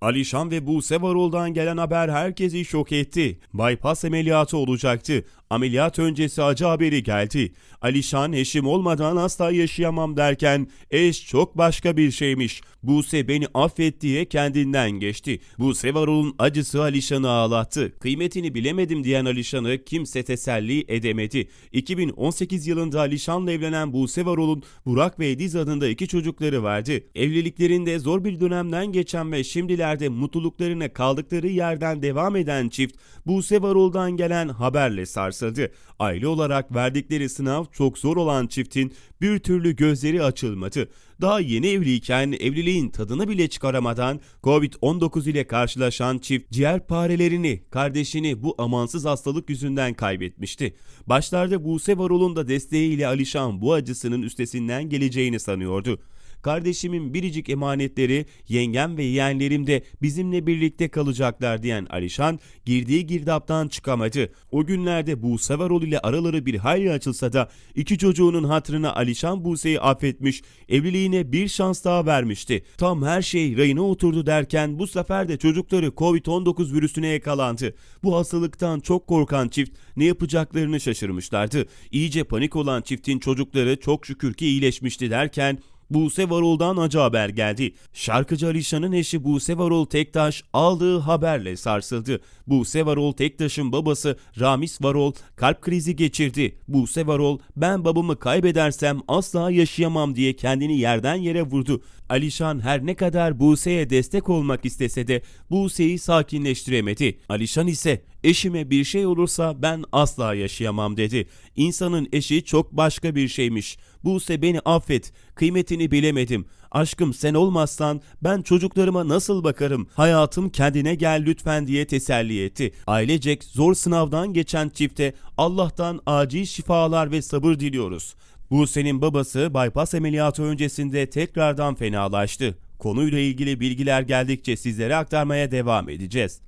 Alişan ve Buse Varol'dan gelen haber herkesi şok etti. Bypass ameliyatı olacaktı. Ameliyat öncesi acı haberi geldi. Alişan eşim olmadan asla yaşayamam derken eş çok başka bir şeymiş. Buse beni affet diye kendinden geçti. Buse Varol'un acısı Alişan'ı ağlattı. Kıymetini bilemedim diyen Alişan'ı kimse teselli edemedi. 2018 yılında Alişan'la evlenen Buse Varol'un Burak ve Ediz adında iki çocukları vardı. Evliliklerinde zor bir dönemden geçen ve şimdilerde mutluluklarına kaldıkları yerden devam eden çift Buse Varol'dan gelen haberle sarsıldı. Aile olarak verdikleri sınav çok zor olan çiftin bir türlü gözleri açılmadı. Daha yeni evliyken evliliğin tadını bile çıkaramadan Covid-19 ile karşılaşan çift ciğerparelerini, kardeşini bu amansız hastalık yüzünden kaybetmişti. Başlarda Buse Varol'un da desteğiyle Alişan bu acısının üstesinden geleceğini sanıyordu. Kardeşimin biricik emanetleri yengem ve yeğenlerim de bizimle birlikte kalacaklar diyen Alişan girdiği girdaptan çıkamadı. O günlerde Buse Varol ile araları bir hayli açılsa da iki çocuğunun hatırına Alişan Buse'yi affetmiş, evliliğine bir şans daha vermişti. Tam her şey rayına oturdu derken bu sefer de çocukları Covid-19 virüsüne yakalandı. Bu hastalıktan çok korkan çift ne yapacaklarını şaşırmışlardı. İyice panik olan çiftin çocukları çok şükür ki iyileşmişti derken Buse Varol'dan acı haber geldi. Şarkıcı Alişan'ın eşi Buse Varol Tektaş aldığı haberle sarsıldı. Buse Varol Tektaş'ın babası Ramiz Varol kalp krizi geçirdi. Buse Varol ben babamı kaybedersem asla yaşayamam diye kendini yerden yere vurdu. Alişan her ne kadar Buse'ye destek olmak istese de Buse'yi sakinleştiremedi. Alişan ise eşime bir şey olursa ben asla yaşayamam dedi. İnsanın eşi çok başka bir şeymiş. Buse beni affet, kıymetini bilemedim. Aşkım sen olmazsan ben çocuklarıma nasıl bakarım? Hayatım kendine gel lütfen diye teselli etti. Ailecek zor sınavdan geçen çifte Allah'tan acil şifalar ve sabır diliyoruz. Buse'nin babası bypass ameliyatı öncesinde tekrardan fenalaştı. Konuyla ilgili bilgiler geldikçe sizlere aktarmaya devam edeceğiz.